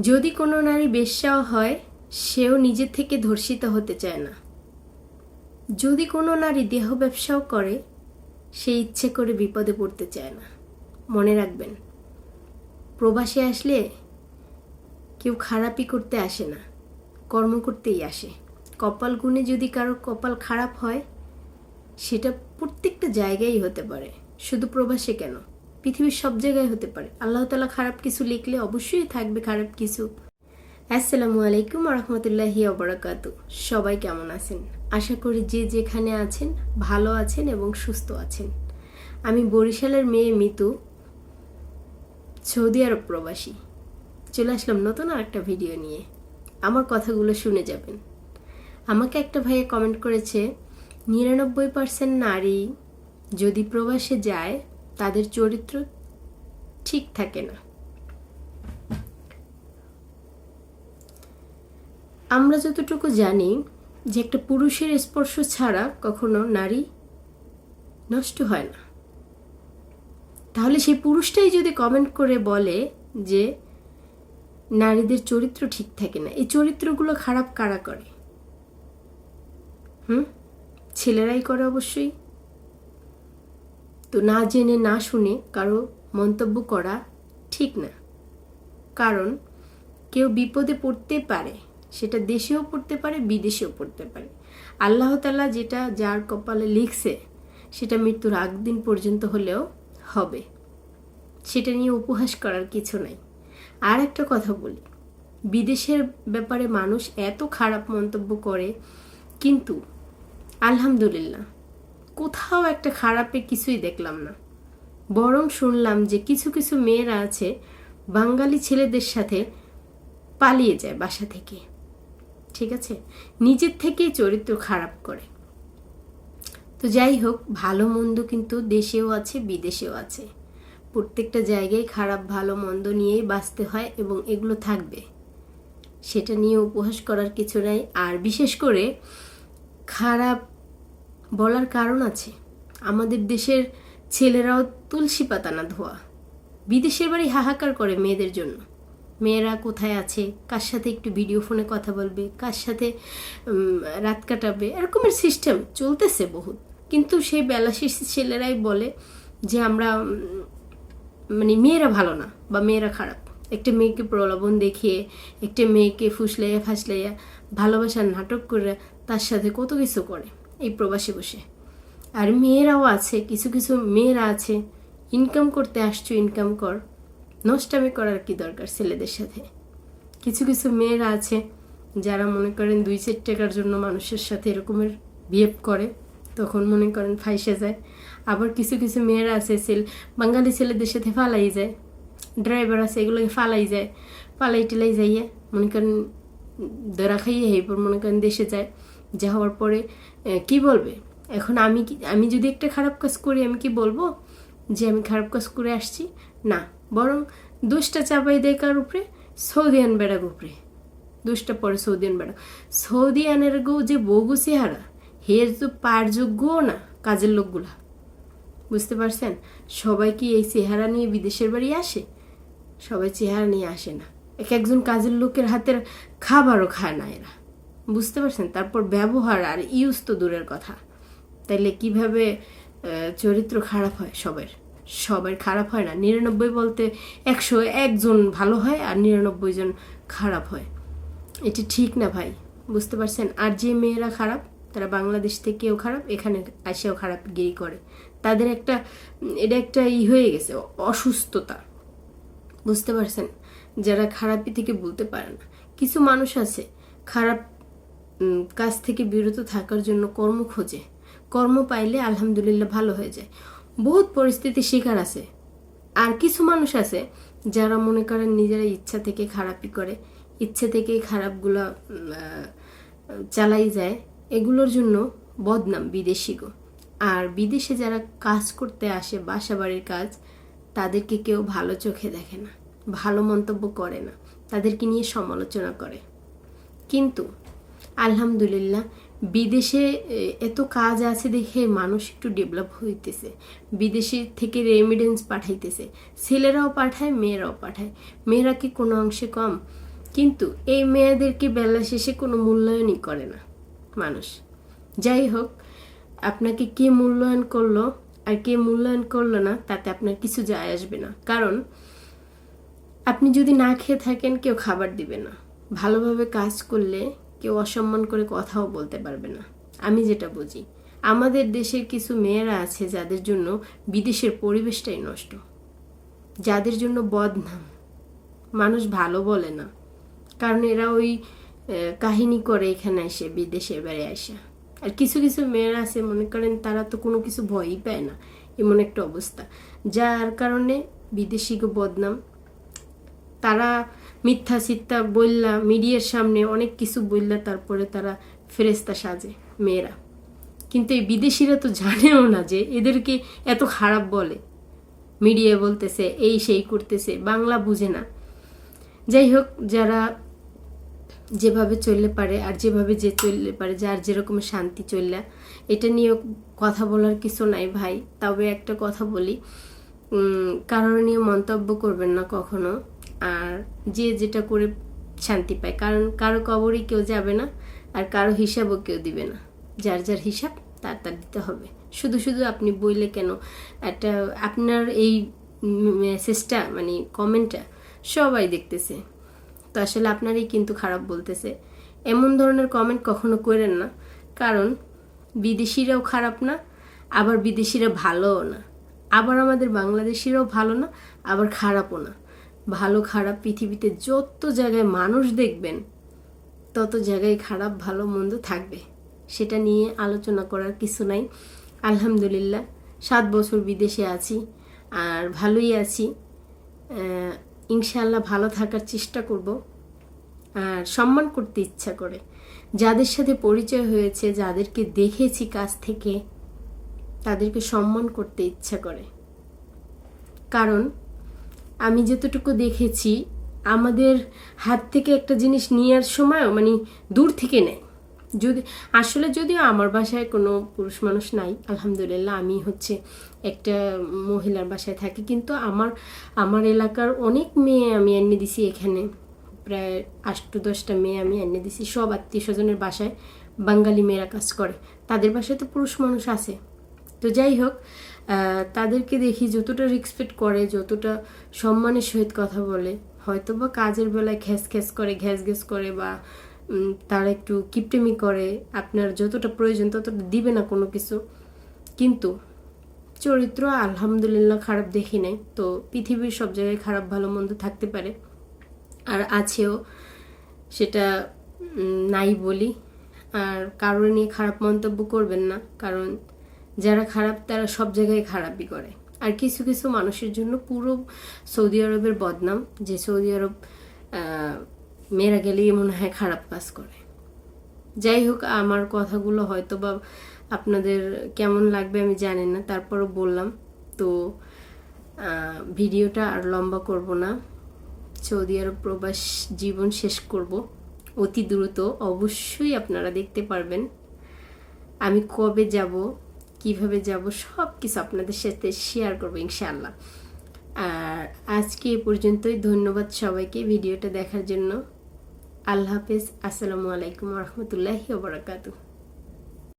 যদি কোনো নারী বেশ্যাও হয়, সেও নিজে থেকে ধর্ষিত হতে চায় না। যদি কোনো নারী দেহ ব্যবসাও করে, সে ইচ্ছে করে বিপদে পড়তে চায় না। মনে রাখবেন, প্রবাসে আসলে কেউ খারাপই করতে আসে না, কর্ম করতেই আসে। কপাল গুণে যদি কারও কপাল খারাপ হয়, সেটা প্রত্যেকটা জায়গায় হতে পারে, শুধু প্রবাসে কেন? পৃথিবীর সব জায়গায় হতে পারে। আল্লাহ তালা খারাপ কিছু লিখলে অবশ্যই থাকবে খারাপ কিছু। আসসালামু আলাইকুম রহমতুল্লাহি অবরাকাত সবাই কেমন আছেন? আশা করি যে যেখানে আছেন, ভালো আছেন এবং সুস্থ আছেন। আমি বরিশালের মেয়ে মিতু, সৌদি আরব প্রবাসী। চলে আসলাম নতুন আর একটা ভিডিও নিয়ে। আমার কথাগুলো শুনে যাবেন। আমাকে একটা ভাইয়া কমেন্ট করেছে, নিরানব্বই পার্সেন্ট নারী যদি প্রবাসে যায় তাদের চরিত্র ঠিক থাকে না। আমরা যতটুকু জানি যে একটা পুরুষের স্পর্শ ছাড়া কখনো নারী নষ্ট হয় না। তাহলে সেই পুরুষটাই যদি কমেন্ট করে বলে যে নারীদের চরিত্র ঠিক থাকে না, এই চরিত্রগুলো খারাপ কারা করে? হুম? ছেলেরাই করে অবশ্যই। তো না জেনে, না শুনে কারও মন্তব্য করা ঠিক না। কারণ কেউ বিপদে পড়তে পারে, সেটা দেশেও পড়তে পারে, বিদেশেও পড়তে পারে। আল্লাহ তালা যেটা যার কপালে লিখছে, সেটা মৃত্যুর আগ দিন পর্যন্ত হলেও হবে। সেটা নিয়ে উপহাস করার কিছু নাই। আর একটা কথা বলি, বিদেশের ব্যাপারে মানুষ এত খারাপ মন্তব্য করে, কিন্তু আলহামদুলিল্লাহ কোথাও একটা খারাপে কিছুই দেখলাম না। বরং শুনলাম যে কিছু কিছু মেয়েরা আছে, বাঙালি ছেলেদের সাথে পালিয়ে যায় বাসা থেকে। ঠিক আছে? নিজের থেকেই চরিত্র খারাপ করে। তো যাই হোক, ভালো মন্দ কিন্তু দেশেও আছে, বিদেশেও আছে। প্রত্যেকটা জায়গায় খারাপ, ভালো, মন্দ নিয়েই বাঁচতে হয় এবং এগুলো থাকবে। সেটা নিয়ে উপহাস করার কিছু নাই। আর বিশেষ করে খারাপ বলার কারণ আছে। আমাদের দেশের ছেলেরাও তুলসী পাতা না ধোয়া। বিদেশের বাড়ি হাহাকার করে মেয়েদের জন্য। মেয়েরা কোথায় আছে, কার সাথে একটু ভিডিও ফোনে কথা বলবে, কার সাথে রাত কাটাবে, এরকমের সিস্টেম চলতেছে বহুত। কিন্তু সেই বেলা ছেলেরাই বলে যে আমরা মানে মেয়েরা ভালো না বা মেয়েরা খারাপ। একটা মেয়েকে প্রলোভন দেখিয়ে, একটা মেয়েকে ফুসলাইয়া ফাসলাইয়া ভালোবাসার নাটক করে তার সাথে কত কিছু করে। এই প্রবাসে বসে। আর মেয়েরাও আছে, কিছু কিছু মেয়েরা আছে। ইনকাম করতে আসছো ইনকাম কর। নষ্টামি করার কি দরকার ছেলেদের সাথে? কিছু কিছু মেয়েরা আছে যারা মনে করেন দুই চার টাকার জন্য মানুষের সাথে এরকমের বিহেভ করে, তখন মনে করেন ফাইসে যায়। আবার কিছু কিছু মেয়েরা আছে, ছেলে, বাঙালি ছেলেদের সাথে ফালাই যায়। ড্রাইভার আছে, এগুলোকে ফালাই যায়। ফালাই টেলাই যাইয়া মনে করেন দরা খাইয়ে এরপর মনে করেন দেশে যায়। যাওয়ার পরে কি বলবে? এখন আমি কি, আমি যদি একটা খারাপ কাজ করি, আমি কি বলব? যে আমি খারাপ কাজ করে আসছি? না। বরং দোষটা চাপাই দেয় কার উপরে? সৌদিয়ান বেড়ার উপরে। দোষটা পরে সৌদিয়ান বেড়া। সৌদিয়ানের গো যে বগু চেহারা, হের তো পার যোগ্য না কাজের লোকগুলা। বুঝতে পারছেন? সবাই কি এই চেহারা নিয়ে বিদেশের বাড়ি আসে? সবাই চেহারা নিয়ে আসে না। এক একজন কাজের লোকের হাতের খাবারও খায় না এরা। বুঝতে পারছেন? তারপর ব্যবহার আর ইউজ তো দূরের কথা। তাইলে কীভাবে চরিত্র খারাপ হয় সবের? সবের খারাপ হয় না। নিরানব্বই বলতে একশো একজন ভালো হয় আর নিরানব্বই জন খারাপ হয়। এটি ঠিক না ভাই? বুঝতে পারছেন? আর যে মেয়েরা খারাপ, তারা বাংলাদেশ থেকেও খারাপ, এখানে আসেও খারাপ গিরি করে। তাদের একটা, এটা একটা ই হয়ে গেছে, অসুস্থতা। বুঝতে পারছেন? যারা খারাপই থেকে বলতে পারে না। কিছু মানুষ আছে, খারাপ কাজ থেকে বিরত থাকার জন্য কর্ম খোঁজে। কর্ম পাইলে আলহামদুলিল্লাহ ভালো হয়ে যায়। বহুত পরিস্থিতি শিকার আছে। আর কিছু মানুষ আছে যারা মনে করেন নিজেরা ইচ্ছা থেকে খারাপই করে। ইচ্ছে থেকেই খারাপগুলো চালাই যায়। এগুলোর জন্য বদনাম বিদেশি গো। আর বিদেশে যারা কাজ করতে আসে বাসা বাড়ির কাজ, তাদেরকে কেউ ভালো চোখে দেখে না। ভালো মন্তব্য করে না। তাদেরকে নিয়ে সমালোচনা করে। কিন্তু আলহামদুলিল্লাহ, বিদেশে এত কাজ আছে দেখে মানুষ একটু ডেভেলপ হইতেছে। বিদেশে থেকে রেমিডেন্স পাঠাইতেছে। ছেলেরাও পাঠায়, মেয়েরাও পাঠায়। মেয়েরা কি কোনো অংশে কম? কিন্তু এই মেয়েদেরকে বেলা শেষে কোনো মূল্যায়নই করে না মানুষ। যাই হোক, আপনাকে কে মূল্যায়ন করল আর কে মূল্যায়ন করল না, তাতে আপনার কিছু যায় আসবে না। কারণ, আপনি যদি না খেয়ে থাকেন, কেউ খাবার দিবে না। ভালোভাবে কাজ করলে কেউ অসম্মান করে কথাও বলতে পারবে না। আমি যেটা বুঝি, আমাদের দেশের কিছু মেয়েরা আছে যাদের জন্য বিদেশের পরিবেশটাই নষ্ট। যাদের জন্য বদনাম। মানুষ ভালো বলে না। কারণ এরা ওই কাহিনী করে এখানে এসে, বিদেশে এবারে আসা আর কিছু কিছু মেয়েরা আছে, মনে করেন তারা তো কোনো কিছু ভয়ই পায় না। এমন একটা অবস্থা। যার কারণে বিদেশিকে বদনাম। তারা মিথ্যা সিত্তা বললা মিডিয়ার সামনে অনেক কিছু বললা তারপরে তারা ফেরেস্তা সাজে, মেয়েরা। কিন্তু এই বিদেশিরা তো জানেও না যে এদেরকে এত খারাপ বলে। মিডিয়া বলতেছে, এই সেই করতেছে, বাংলা বুঝে না। যাই হোক, যারা যেভাবে চললে পারে আর যেভাবে যে চললে পারে, যার যেরকম শান্তি চললা, এটা নিয়ে কথা বলার কিছু নাই ভাই। তবে একটা কথা বলি কারণ নিয়ে মন্তব্য করবেন না কখনো। আর যে যেটা করে শান্তি পায়। কারণ কারও কবরই কেউ যাবে না আর কারও হিসাবও কেউ দিবে না। যার যার হিসাব, তার তার দিতে হবে। শুধু শুধু আপনি বইলে কেন? একটা আপনার এই মেসেজটা মানে কমেন্টটা সবাই দেখতেছে। তো আসলে আপনারই কিন্তু খারাপ বলতেছে। এমন ধরনের কমেন্ট কখনো করেন না। কারণ বিদেশিরাও খারাপ না, আবার বিদেশিরা ভালোও না। আবার আমাদের বাংলাদেশিরাও ভালো না, আবার খারাপও না। ভালো খারাপ পৃথিবীতে যত জায়গায় মানুষ দেখবেন তত জায়গায় খারাপ ভালো মন্দ থাকবে। সেটা নিয়ে আলোচনা করার কিছু নাই। আলহামদুলিল্লাহ সাত বছর বিদেশে আছি আর ভালোই আছি। আহ, ইনশাআল্লাহ ভালো থাকার চেষ্টা করব আর সম্মান করতে ইচ্ছা করে। যাদের সাথে পরিচয় হয়েছে যাদেরকে দেখেছি কাছ থেকে তাদেরকে সম্মান করতে ইচ্ছা করে। কারণ আমি যতটুকু দেখেছি, আমাদের হাত থেকে একটা জিনিস নেওয়ার সময় মানে দূর থেকে নেয়। যদি, আসলে যদিও আমার বাসায় কোনো পুরুষ মানুষ নাই, আলহামদুলিল্লাহ আমি হচ্ছে একটা মহিলার বাসায় থাকি, কিন্তু আমার আমার এলাকার অনেক মেয়ে আমি এনে দিছি এখানে। প্রায় আট দশটা মেয়ে আমি এনে দিছি, সব আত্মীয় স্বজনের বাসায় বাঙালি মেয়েরা কাজ করে। তাদের বাসায় তো পুরুষ মানুষ আছে। তো যাই হোক তাদেরকে দেখি যতটা রেসপেক্ট করে, যতটা সম্মানের সহিত কথা বলে। হয়তো বা কাজের বেলায় ঘ্যাস ঘ্যাস করে ঘ্যাস ঘ্যাস করে বা তারা একটু কিপটেমি করে, আপনার যতটা প্রয়োজন ততটা দিবে না কোনো কিছু। কিন্তু চরিত্র আলহামদুলিল্লাহ খারাপ দেখি নাই। তো পৃথিবীর সব জায়গায় খারাপ, ভালো, মন্দ থাকতে পারে। আর আছেও, সেটা নাই বলি। আর কারোর নিয়ে খারাপ মন্তব্য করবেন না। কারণ যারা খারাপ, তারা সব জায়গায় খারাপই করে। আর কিছু কিছু মানুষের জন্য পুরো সৌদি আরবের বদনাম, যে সৌদি আরব মেয়েরা গেলেই মনে হয় খারাপ কাজ করে। যাই হোক, আমার কথাগুলো হয়তো বা আপনাদের কেমন লাগবে আমি জানি না, তারপরও বললাম। তো ভিডিওটা আর লম্বা করব না। সৌদি আরব প্রবাস জীবন শেষ করব। অতি দ্রুত অবশ্যই আপনারা দেখতে পারবেন। আমি কবে যাব কীভাবে যাব সব কিছু আপনাদের সাথে শেয়ার করব ইনশাআল্লাহ। আর আজকে এ পর্যন্তই, ধন্যবাদ সবাইকে ভিডিওটা দেখার জন্য। আল্লাহ হাফেজ, আসসালামু আলাইকুম রহমতুল্লাহি বারাকাতু